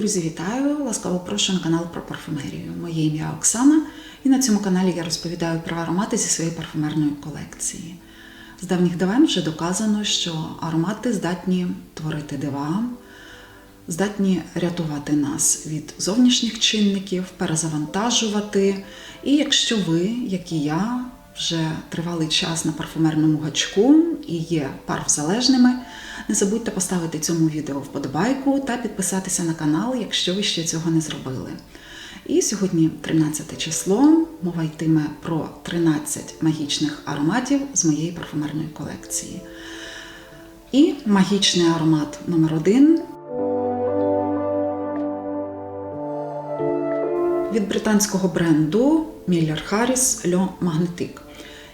Друзі, вітаю! Ласкаво прошу на канал про парфумерію. Моє ім'я Оксана, і на цьому каналі я розповідаю про аромати зі своєї парфумерної колекції. З давніх давен вже доказано, що аромати здатні творити дива, здатні рятувати нас від зовнішніх чинників, перезавантажувати. І якщо ви, як і я, вже тривалий час на парфумерному гачку і є парфзалежними, не забудьте поставити цьому відео вподобайку та підписатися на канал, якщо ви ще цього не зробили. І сьогодні 13 число. Мова йтиме про 13 магічних ароматів з моєї парфумерної колекції. І магічний аромат номер один від британського бренду Miller Harris Le Magnetic.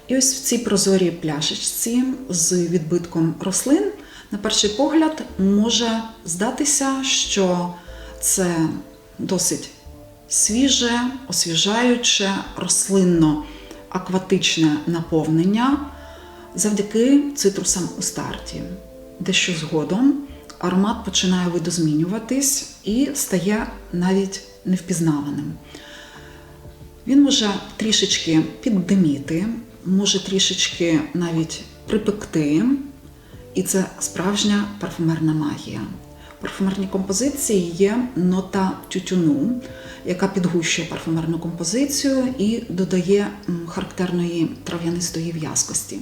І ось в цій прозорій пляшечці з відбитком рослин, на перший погляд, може здатися, що це досить свіже, освіжаюче, рослинно-акватичне наповнення завдяки цитрусам у старті. Дещо згодом аромат починає видозмінюватись і стає навіть невпізнаваним. Він може трішечки піддиміти, може трішечки навіть припекти, і це справжня парфумерна магія. В парфумерній композиції є нота тютюну, яка підгущує парфумерну композицію і додає характерної трав'янистої в'язкості.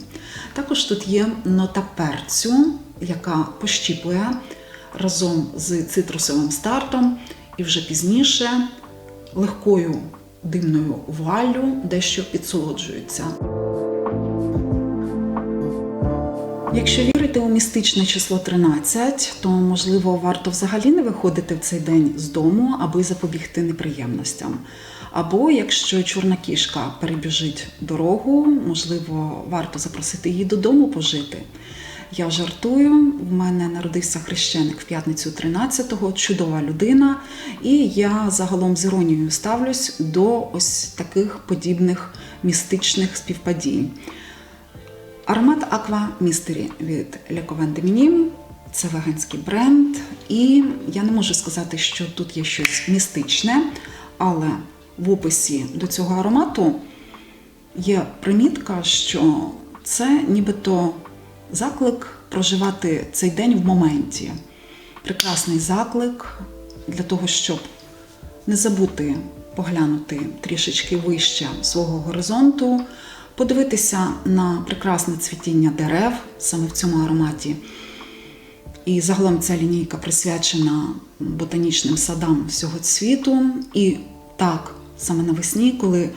Також тут є нота перцю, яка пощіпує разом з цитрусовим стартом, і вже пізніше легкою димною вуаллю дещо підсолоджується. Якщо у містичне число 13, то можливо варто взагалі не виходити в цей день з дому, аби запобігти неприємностям. Або якщо чорна кішка перебіжить дорогу, можливо, варто запросити її додому пожити. Я жартую, в мене народився хрещеник в п'ятницю 13-го, чудова людина, і я загалом з іронією ставлюсь до ось таких подібних містичних співпадінь. Аромат Aqua Mystery від Le Couvent. Це веганський бренд, і я не можу сказати, що тут є щось містичне, але в описі до цього аромату є примітка, що це нібито заклик проживати цей день в моменті. Прекрасний заклик для того, щоб не забути поглянути трішечки вище свого горизонту, подивитися на прекрасне цвітіння дерев саме в цьому ароматі. І загалом ця лінійка присвячена ботанічним садам всього світу. І так, саме навесні, коли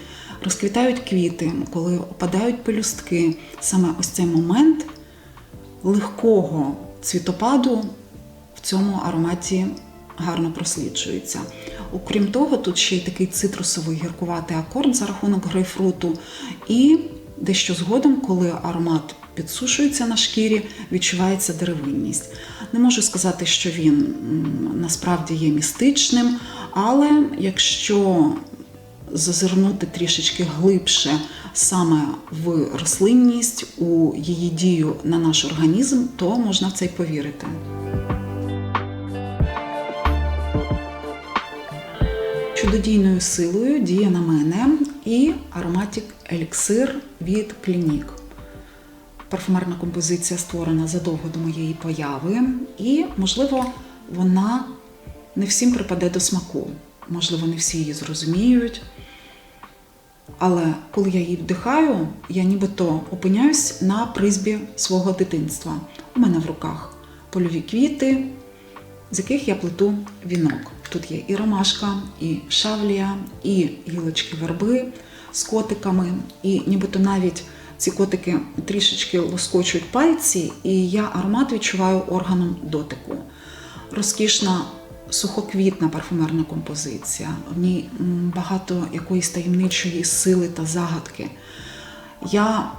розквітають квіти, коли опадають пелюстки, саме ось цей момент легкого цвітопаду в цьому ароматі гарно просліджується. Окрім того, тут ще й такий цитрусовий гіркуватий акорд за рахунок грейпфруту. І дещо згодом, коли аромат підсушується на шкірі, відчувається деревинність. Не можу сказати, що він насправді є містичним, але якщо зазирнути трішечки глибше саме в рослинність, у її дію на наш організм, то можна в це й повірити. Чудодійною силою діє на мене і ароматик еліксир від Клінік. Парфумерна композиція створена задовго до моєї появи, і, можливо, вона не всім припаде до смаку. Можливо, не всі її зрозуміють. Але коли я її вдихаю, я нібито опиняюсь на призбі свого дитинства. У мене в руках польові квіти, з яких я плету вінок. Тут є і ромашка, і шавлія, і гілочки верби з котиками, і нібито навіть ці котики трішечки лоскочують пальці, і я аромат відчуваю органом дотику. Розкішна сухоквітна парфумерна композиція. В ній багато якоїсь таємничої сили та загадки. Я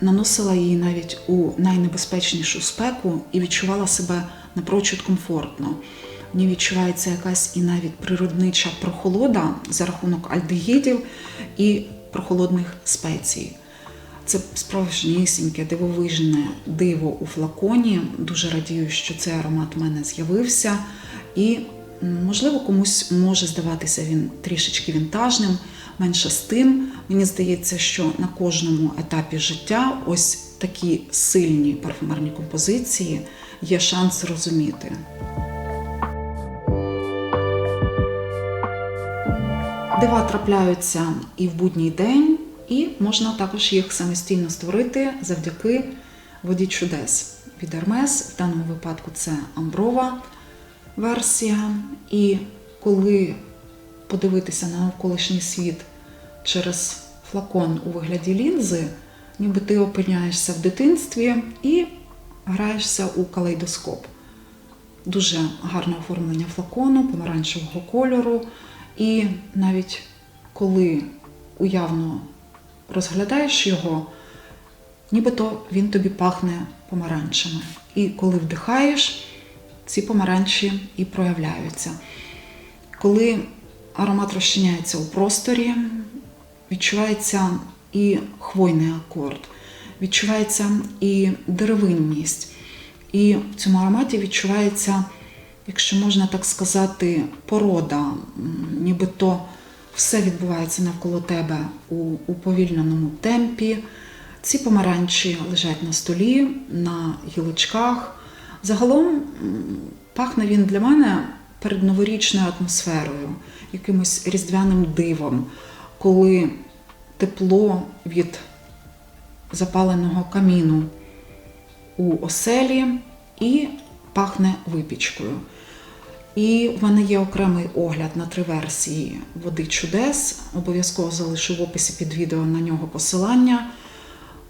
наносила її навіть у найнебезпечнішу спеку і відчувала себе напрочуд комфортно. Ній відчувається якась і навіть природнича прохолода за рахунок альдегідів і прохолодних спецій. Це справжнісіньке дивовижне диво у флаконі. Дуже радію, що цей аромат в мене з'явився. І Можливо, комусь може здаватися він трішечки вінтажним, менше з тим. Мені здається, що на кожному етапі життя ось такі сильні парфумерні композиції є шанс зрозуміти. Дива трапляються і в будній день, і можна також їх самостійно створити завдяки воді чудес від Hermes. В даному випадку це амброва версія. І коли подивитися на навколишній світ через флакон у вигляді лінзи, ніби ти опиняєшся в дитинстві і граєшся у калейдоскоп. Дуже гарне оформлення флакону, помаранчевого кольору. І навіть коли уявно розглядаєш його, нібито він тобі пахне помаранчами. І коли вдихаєш, ці помаранчі і проявляються. Коли аромат розчиняється у просторі, відчувається і хвойний акорд, відчувається і деревинність. І в цьому ароматі відчувається, якщо можна так сказати, порода, нібито все відбувається навколо тебе у уповільненому темпі. Ці помаранчі лежать на столі, на гілочках. Загалом пахне він для мене перед новорічною атмосферою, якимось різдвяним дивом, коли тепло від запаленого каміну у оселі і пахне випічкою. І в мене є окремий огляд на три версії води чудес. Обов'язково залишу в описі під відео на нього посилання.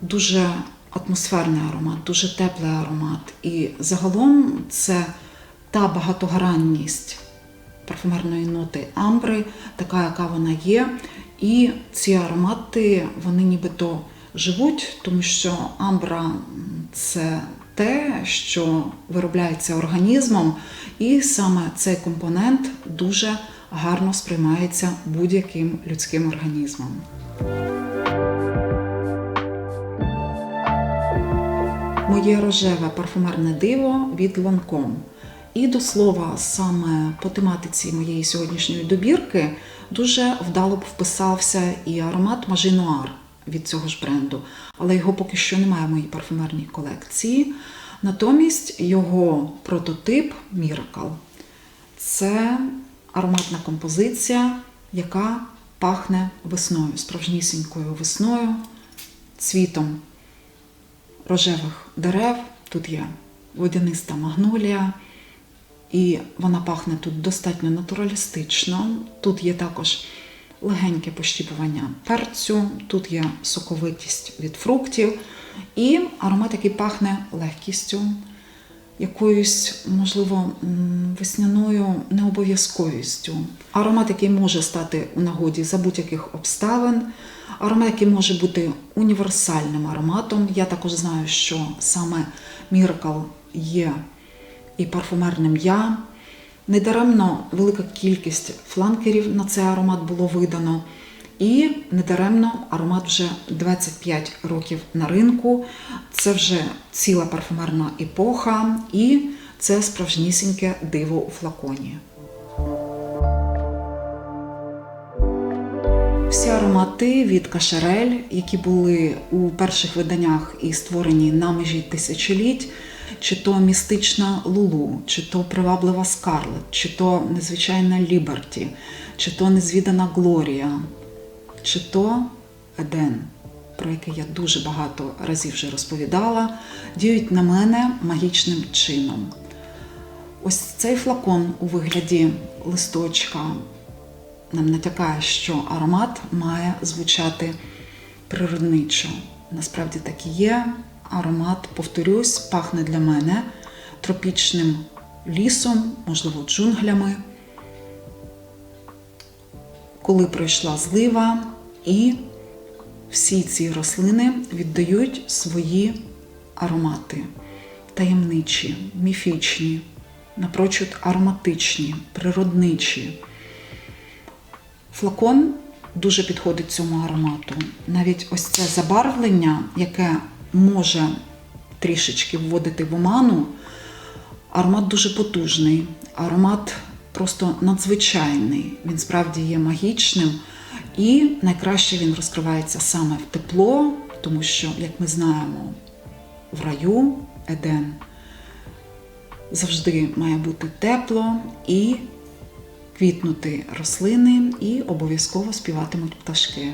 Дуже атмосферний аромат, дуже теплий аромат. І загалом це та багатогранність парфумерної ноти амбри, така, яка вона є. І ці аромати, вони нібито живуть, тому що амбра це те, що виробляється організмом, і саме цей компонент дуже гарно сприймається будь-яким людським організмом. Моє рожеве парфумерне диво від Lancome. І до слова, саме по тематиці моєї сьогоднішньої добірки дуже вдало б вписався і аромат Мажі Нуар від цього ж бренду, але його поки що немає в моїй парфумерній колекції. Натомість його прототип Miracle – це ароматна композиція, яка пахне весною, справжнісінькою весною, цвітом рожевих дерев. Тут є водяниста магнолія, і вона пахне тут достатньо натуралістично. Тут є також легеньке пощіпування перцю, тут є соковитість від фруктів, і аромат, який пахне легкістю, якоюсь, можливо, весняною необов'язковістю. Аромат, який може стати у нагоді за будь-яких обставин. Аромат, який може бути універсальним ароматом. Я також знаю, що саме Miracle є і парфумерним я. Недаремно велика кількість фланкерів на цей аромат було видано. І недаремно аромат вже 25 років на ринку. Це вже ціла парфумерна епоха, і це справжнісіньке диво у флаконі. Всі аромати від Кашерель, які були у перших виданнях і створені на межі тисячоліть, чи то містична Лулу, чи то приваблива Скарлет, чи то незвичайна Ліберті, чи то незвідана Глорія, чи то Еден, про який я дуже багато разів вже розповідала, діють на мене магічним чином. Ось цей флакон у вигляді листочка нам натякає, що аромат має звучати природничо. Насправді так і є. Аромат, повторюсь, пахне для мене тропічним лісом, можливо, джунглями. Коли пройшла злива, і всі ці рослини віддають свої аромати таємничі, міфічні, напрочуд ароматичні, природничі. Флакон дуже підходить цьому аромату. Навіть ось це забарвлення, яке може трішечки вводити в оману, аромат дуже потужний. Аромат просто надзвичайний. Він справді є магічним. І найкраще він розкривається саме в тепло, тому що, як ми знаємо, в раю Еден завжди має бути тепло і квітнути рослини, і обов'язково співатимуть пташки.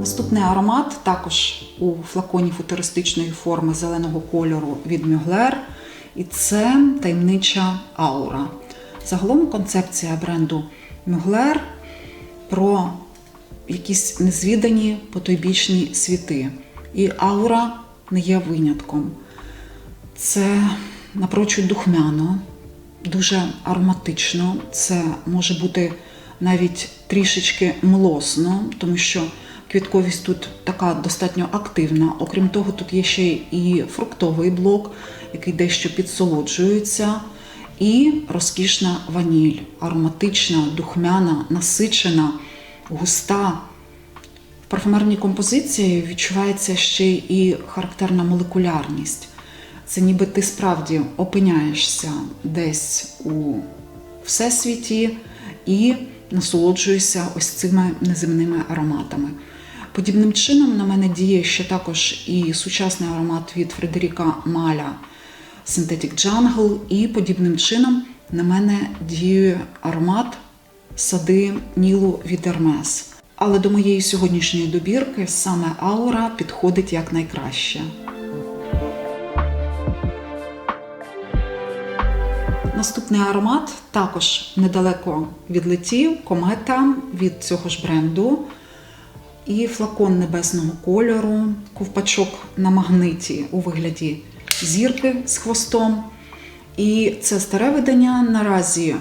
Наступний аромат також у флаконі футуристичної форми зеленого кольору від Мюглер, і це таємнича аура. Загалом концепція бренду Мюглер про якісь незвідані потойбічні світи. І аура не є винятком. Це напрочуд духмяно, дуже ароматично. Це може бути навіть трішечки млосно, тому що квітковість тут така достатньо активна. Окрім того, тут є ще і фруктовий блок, який дещо підсолоджується, і розкішна ваніль, ароматична, духмяна, насичена, густа. В парфумерній композиції відчувається ще і характерна молекулярність. Це ніби ти справді опиняєшся десь у всесвіті і насолоджуєшся ось цими неземними ароматами. Подібним чином на мене діє ще також і сучасний аромат від Фредеріка Маля Synthetic Jungle, і подібним чином на мене діє аромат сади Нілу від Hermes. Але до моєї сьогоднішньої добірки саме аура підходить як найкраще. Наступний аромат також недалеко відлетів комета від цього ж бренду. І флакон небесного кольору, ковпачок на магниті у вигляді зірки з хвостом. І це старе видання. Наразі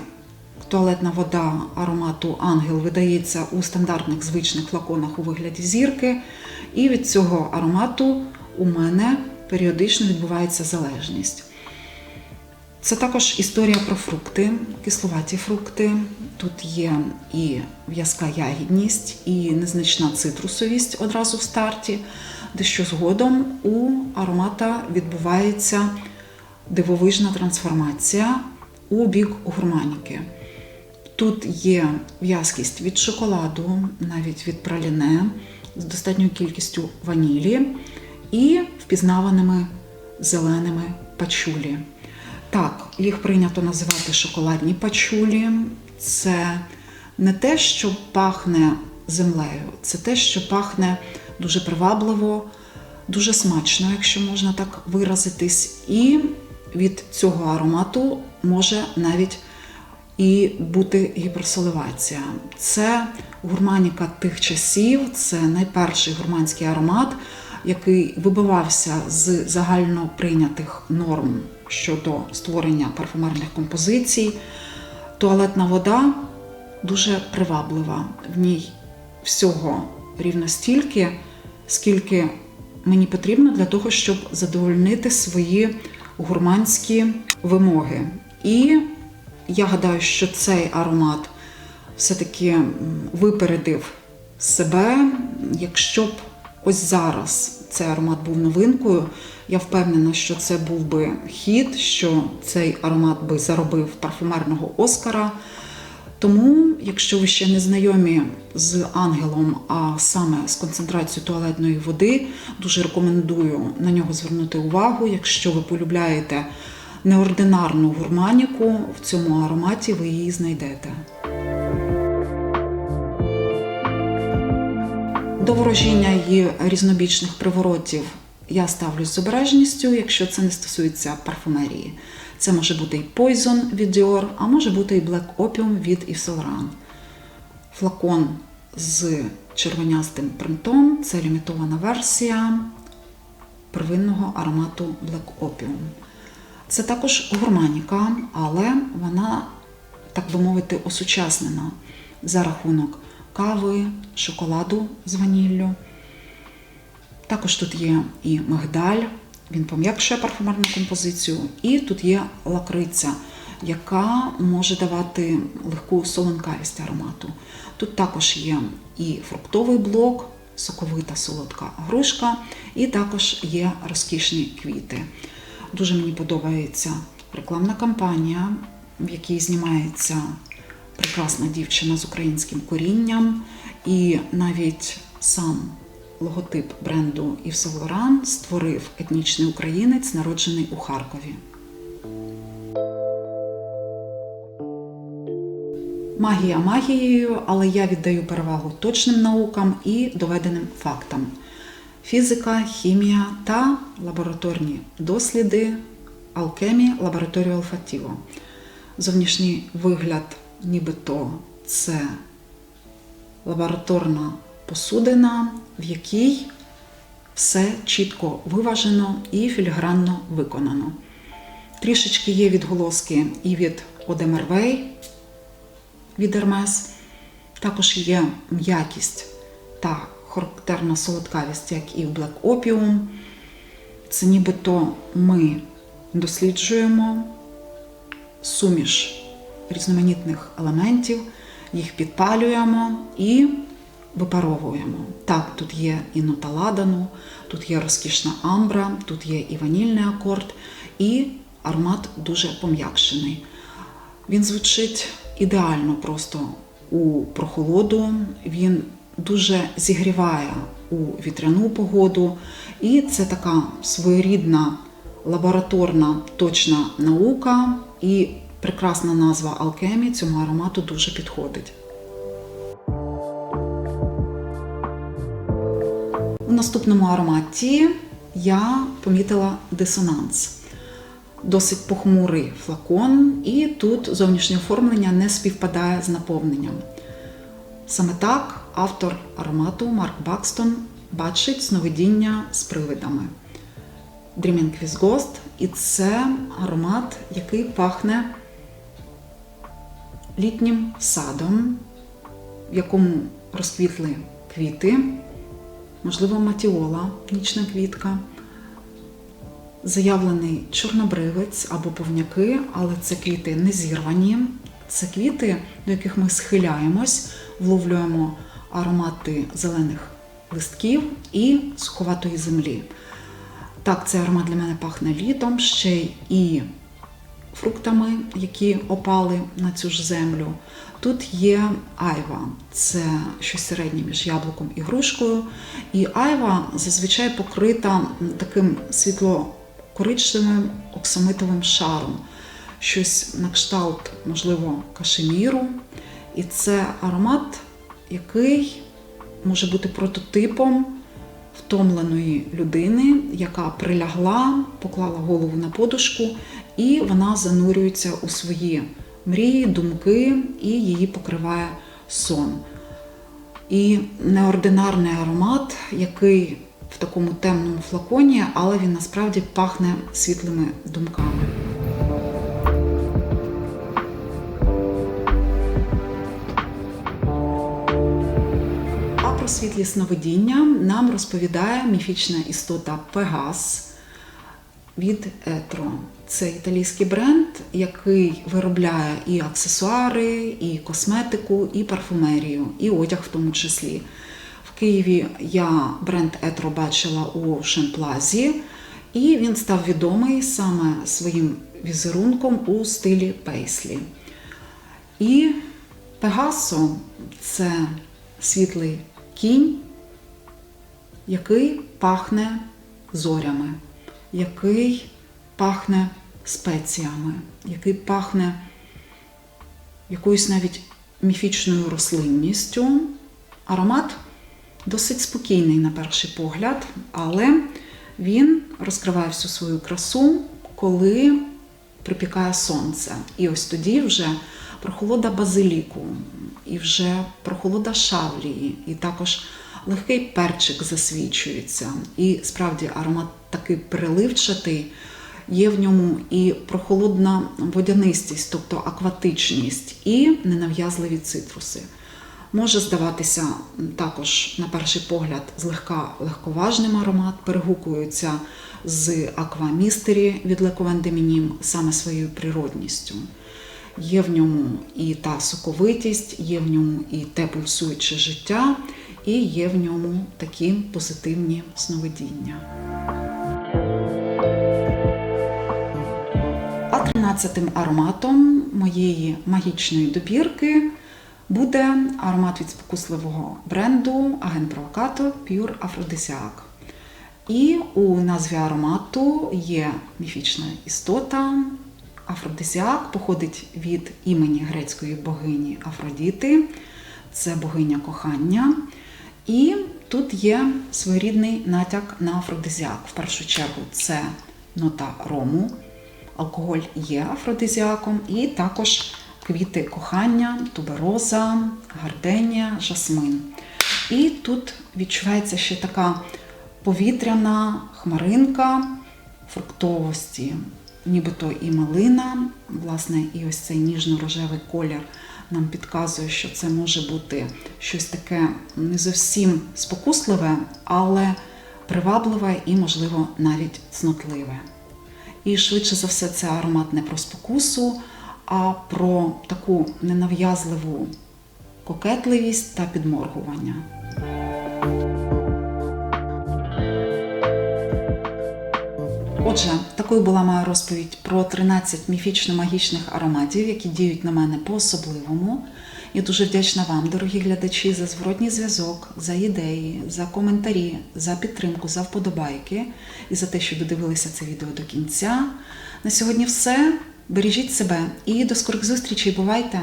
туалетна вода аромату Ангел видається у стандартних звичних флаконах у вигляді зірки. І від цього аромату у мене періодично відбувається залежність. Це також історія про фрукти, кисловаті фрукти. Тут є і в'язка ягідність, і незначна цитрусовість одразу в старті, дещо згодом у аромата відбувається дивовижна трансформація у бік гурманіки. Тут є в'язкість від шоколаду, навіть від праліне, з достатньою кількістю ванілі і впізнаваними зеленими пачулі. Так, їх прийнято називати шоколадні пачулі. Це не те, що пахне землею, це те, що пахне дуже привабливо, дуже смачно, якщо можна так виразитись. І від цього аромату може навіть і бути гіперсоливація. Це гурманіка тих часів, це найперший гурманський аромат, який вибивався з загально прийнятих норм щодо створення парфумерних композицій. Туалетна вода дуже приваблива. В ній всього рівно стільки, скільки мені потрібно для того, щоб задовольнити свої гурманські вимоги. І я гадаю, що цей аромат все-таки випередив себе, якщо б ось зараз цей аромат був новинкою. Я впевнена, що це був би хід, що цей аромат би заробив парфумерного Оскара. Тому, якщо ви ще не знайомі з ангелом, а саме з концентрацією туалетної води, дуже рекомендую на нього звернути увагу. Якщо ви полюбляєте неординарну гурманіку, в цьому ароматі ви її знайдете. До ворожіння і різнобічних приворотів я ставлюсь з обережністю, якщо це не стосується парфумерії. Це може бути і Poison від Dior, а може бути і Black Opium від Yves Saint Laurent. Флакон з червонястим принтом це лімітована версія первинного аромату Black Opium. Це також гурманіка, але вона, так би мовити, осучаснена за рахунок кави, шоколаду з ваніллю. Також тут є і мигдаль, він пом'якшує парфумерну композицію, і тут є лакриця, яка може давати легку солонкавість аромату. Тут також є і фруктовий блок, соковита солодка грушка, і також є розкішні квіти. Дуже мені подобається рекламна кампанія, в якій знімається прекрасна дівчина з українським корінням, і навіть сам логотип бренду Yves Saint створив етнічний українець, народжений у Харкові. Магія магією, але я віддаю перевагу точним наукам і доведеним фактам. Фізика, хімія та лабораторні досліди, алкемія, лабораторію Алфатіво. Зовнішній вигляд, нібито це лабораторна посудина, в якій все чітко виважено і філігранно виконано. Трішечки є відголоски і від Одемервей, від Ермес. Також є м'якість та характерна солодкавість, як і в Black Opium. Це нібито ми досліджуємо суміш різноманітних елементів, їх підпалюємо і випаровуємо. Так, тут є і нота ладану, тут є розкішна амбра, тут є і ванільний акорд, і аромат дуже пом'якшений. Він звучить ідеально просто у прохолоду, він дуже зігріває у вітряну погоду, і це така своєрідна лабораторна точна наука, і прекрасна назва алкемі цьому аромату дуже підходить. Наступному ароматі я помітила дисонанс. Досить похмурий флакон, і тут зовнішнє оформлення не співпадає з наповненням. Саме так автор аромату Марк Бакстон бачить сновидіння з привидами. Dreaming with Ghost, і це аромат, який пахне літнім садом, в якому розквітли квіти, можливо, матіола, нічна квітка, заявлений чорнобривець або повняки, але це квіти не зірвані. Це квіти, до яких ми схиляємось, вловлюємо аромати зелених листків і суховатої землі. Так, цей аромат для мене пахне літом, ще й фруктами, які опали на цю ж землю. Тут є айва, це щось середнє між яблуком і грушкою. І айва зазвичай покрита таким світло-коричневим оксамитовим шаром, щось на кшталт, можливо, кашеміру. І це аромат, який може бути прототипом втомленої людини, яка прилягла, поклала голову на подушку, і вона занурюється у свої мрії, думки, і її покриває сон. І неординарний аромат, який в такому темному флаконі, але він насправді пахне світлими думками. А про світлі сновидіння нам розповідає міфічна істота Пегас від Етро. Це італійський бренд, який виробляє і аксесуари, і косметику, і парфумерію, і одяг в тому числі. В Києві я бренд Етро бачила у Шенплазі, і він став відомий саме своїм візерунком у стилі пейслі. І Пегасо це світлий кінь, який пахне зорями, який пахне спеціями, який пахне якоюсь навіть міфічною рослинністю. Аромат досить спокійний на перший погляд, але він розкриває всю свою красу, коли припікає сонце. І ось тоді вже прохолода базиліку, і вже прохолода шавлії, і також легкий перчик засвічується. І справді аромат такий переливчатий, є в ньому і прохолодна водянистість, тобто акватичність, і ненав'язливі цитруси. Може здаватися також, на перший погляд, злегка легковажним аромат, перегукується з аквамістері від Лековен саме своєю природністю. Є в ньому і та соковитість, є в ньому і те пульсуюче життя, і є в ньому такі позитивні сновидіння. Тринадцятим ароматом моєї магічної добірки буде аромат від спокусливого бренду Агент Провокатор Pure Aphrodisiac. І у назві аромату є міфічна істота. Афродисіак походить від імені грецької богині Афродіти, це богиня кохання. І тут є своєрідний натяк на афродизіак. В першу чергу це нота рому, алкоголь є афродизіаком, і також квіти кохання, тубероза, гарденія, жасмин. І тут відчувається ще така повітряна хмаринка фруктовості, нібито і малина, власне, і ось цей ніжно-рожевий колір нам підказує, що це може бути щось таке не зовсім спокусливе, але привабливе і, можливо, навіть цнотливе. І швидше за все, це аромат не про спокусу, а про таку ненав'язливу кокетливість та підморгування. Отже, такою була моя розповідь про 13 міфічно-магічних ароматів, які діють на мене по-особливому. Я дуже вдячна вам, дорогі глядачі, за зворотній зв'язок, за ідеї, за коментарі, за підтримку, за вподобайки і за те, що додивилися це відео до кінця. На сьогодні все. Бережіть себе і до скорих зустрічей. Бувайте!